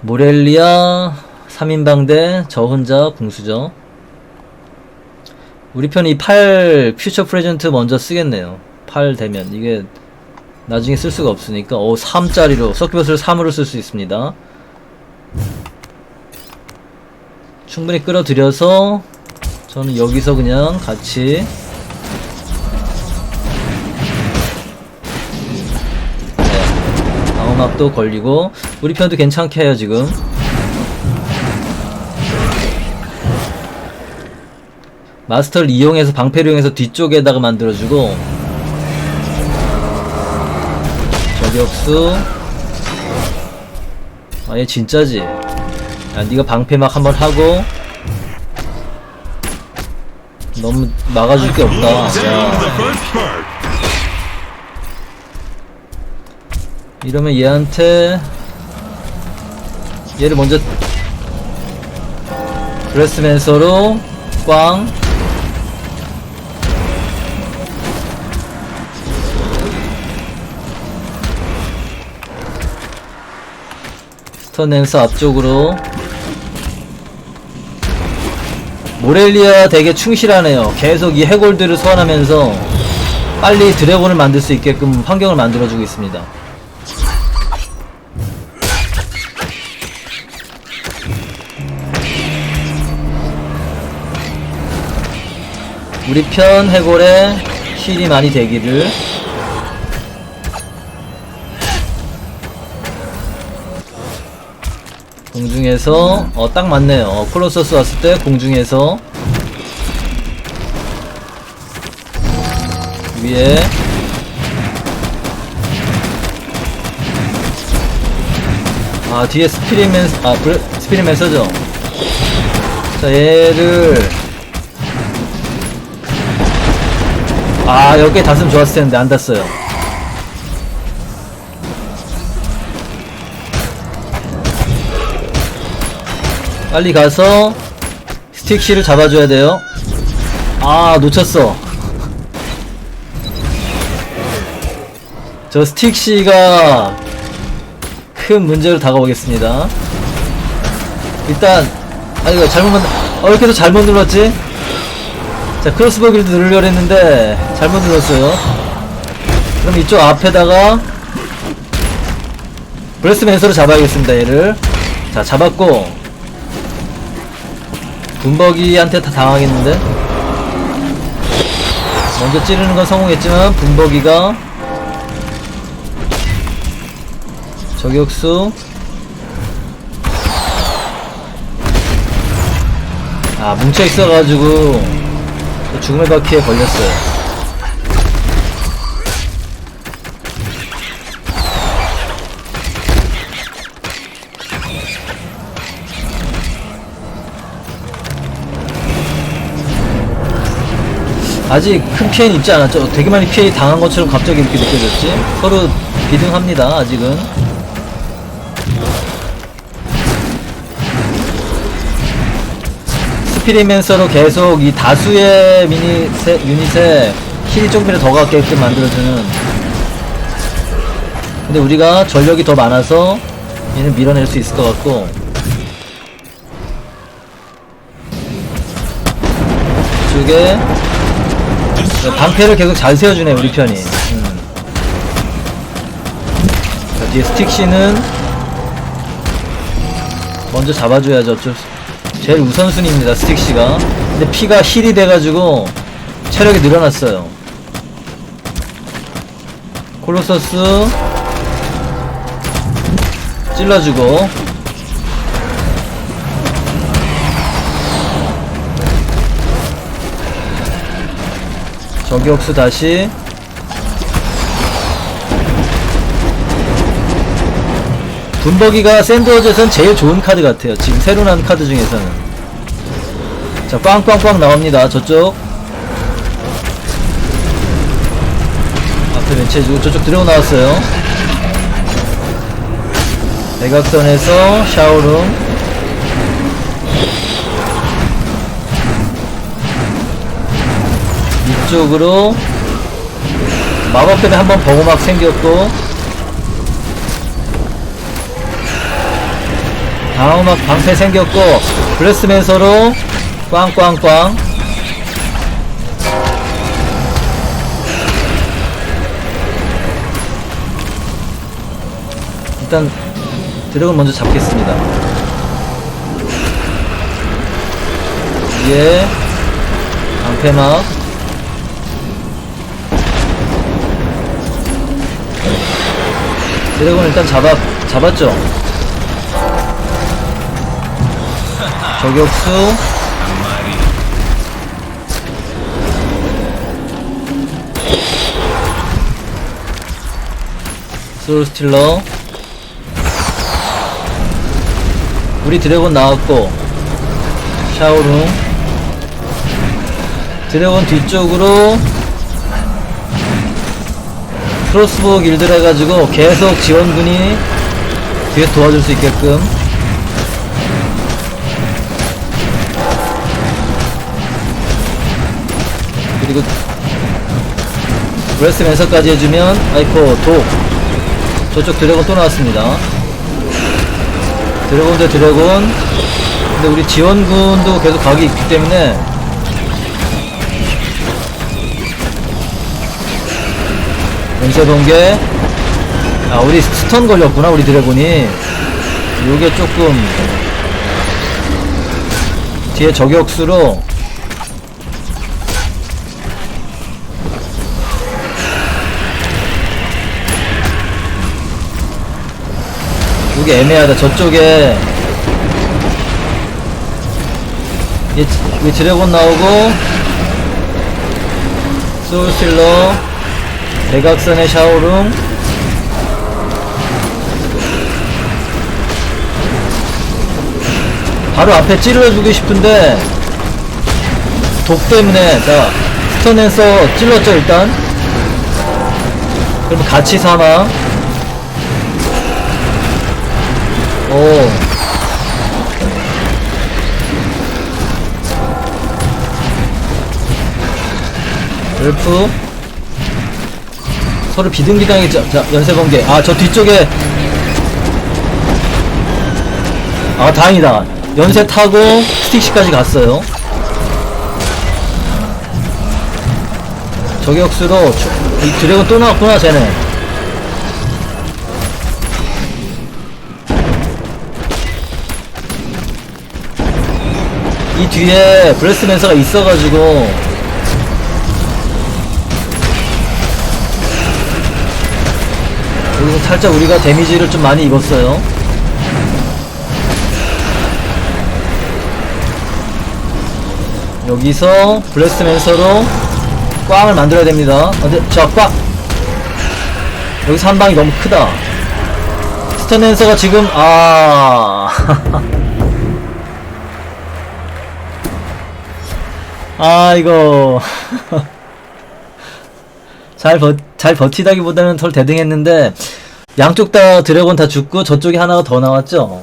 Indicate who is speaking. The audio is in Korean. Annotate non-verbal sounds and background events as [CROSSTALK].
Speaker 1: 모렐리아 3인방 대 저 혼자 궁수죠. 우리 편이 8 퓨처 프레젠트 먼저 쓰겠네요. 8 되면 이게 나중에 쓸 수가 없으니까 오 3짜리로 서큐버스를 3으로 쓸 수 있습니다. 충분히 끌어들여서 저는 여기서 그냥 같이 네, 방어막도 걸리고 우리 편도 괜찮게 해요 지금. 마스터를 이용해서 방패를 이용해서 뒤쪽에다가 만들어주고. 저격수. 아얘 진짜지? 야 니가 방패 막 한번 하고. 너무 막아줄 게 없다. 야 이러면 얘한테 얘를 먼저 브레스맨서로 꽝. 스턴앤서 앞쪽으로. 모렐리아 되게 충실하네요. 계속 이 해골들을 소환하면서 빨리 드래곤을 만들 수 있게끔 환경을 만들어주고 있습니다 우리 편 해골에 힐이 많이 되기를. 공중에서 어 딱 맞네요. 어, 콜로서스 왔을 때 공중에서 위에 아 뒤에 스피릿맨 아 브레, 스피릿맨서죠. 자 얘를 아 여기에 닿으면 좋았을 텐데 안 닿았어요. 빨리 가서 스틱시를 잡아줘야 돼요. 아 놓쳤어. 저 스틱시가 큰 문제로 다가오겠습니다. 일단 아 이거 잘못 만 어, 이렇게 해서 잘못 눌렀지? 자 크로스버기를 누르려고 했는데 잘못 눌렀어요. 그럼 이쪽 앞에다가 브레스 맨서로 잡아야겠습니다 얘를. 자 잡았고. 분버기한테 다 당하겠는데? 먼저 찌르는 건 성공했지만 분버기가 저격수. 아 뭉쳐 있어가지고 죽음의 바퀴에 걸렸어요. 아직 큰 피해는 입지 않았죠. 되게 많이 피해 당한 것처럼 갑자기 이렇게 느껴졌지. 서로 비등합니다. 아직은. 스피리맨서로 계속 이 다수의 미니 세, 유닛에 힐이 조금이라도 더 가게끔 만들어주는. 근데 우리가 전력이 더 많아서 얘는 밀어낼 수 있을 것 같고. 이쪽에 방패를 계속 잘 세워주네 우리 편이. 음. 자, 뒤에 스틱씨는 먼저 잡아줘야죠 어쩔 수 제일 우선순위입니다 스틱씨가. 근데 피가 힐이 돼가지고 체력이 늘어났어요. 콜로서스 찔러주고. 저격수 다시 분버기가 샌드워즈에선 제일 좋은 카드 같아요. 지금 새로 나온 카드 중에서는. 자, 꽝꽝꽝 나옵니다. 저쪽. 앞에 벤치해주고 저쪽 들어오 나왔어요. 대각선에서 샤오룸. 이쪽으로 마법 때문에 한번 버거막 생겼고 방어막 방패 생겼고 블레스 맨서로 꽝꽝꽝. 일단 드래곤 먼저 잡겠습니다. 위에 방패막. 드래곤 일단 잡아 잡았죠 저격수 소울스틸러. 우리 드래곤 나왔고 샤오룽. 드래곤 뒤쪽으로 크로스보 길들 해가지고 계속 지원군이 뒤에 도와줄 수 있게끔 그리고 브레스 맨서까지 해주면 아이코 독 저쪽 드래곤 또 나왔습니다. 드래곤 대 드래곤. 근데 우리 지원군도 계속 각이 있기 때문에 연쇄 번개. 아 우리 스턴 걸렸구나 우리 드래곤이. 요게 조금 뒤에 저격수로 요게 애매하다. 저쪽에. 얘, 얘 드래곤 나오고. 소울스틸러. 대각선의 샤오룽. 바로 앞에 찌르러주고 싶은데 독 때문에 자 스턴에서 찔렀죠 일단. 그럼 같이 사망 오. 럴프. 서로 비등비등하게 자, 자 연쇄번개 아 저 뒤쪽에. 아 다행이다. 연쇄 타고 스틱시까지 갔어요. 저격수로 드래곤 또 나왔구나 쟤네 이 뒤에 브레스맨서가 있어가지고 여기서 살짝 우리가 데미지를 좀 많이 입었어요. 여기서 블레스맨서로 꽝을 만들어야 됩니다. 근데 자 꽝! 여기서 한 방이 너무 크다. 스턴앤서가 지금 아 [LAUGHS] 아 이거. [LAUGHS] 잘, 버, 잘 버티다기보다는 덜 대등했는데 양쪽 다 드래곤 다 죽고 저쪽에 하나가 더 나왔죠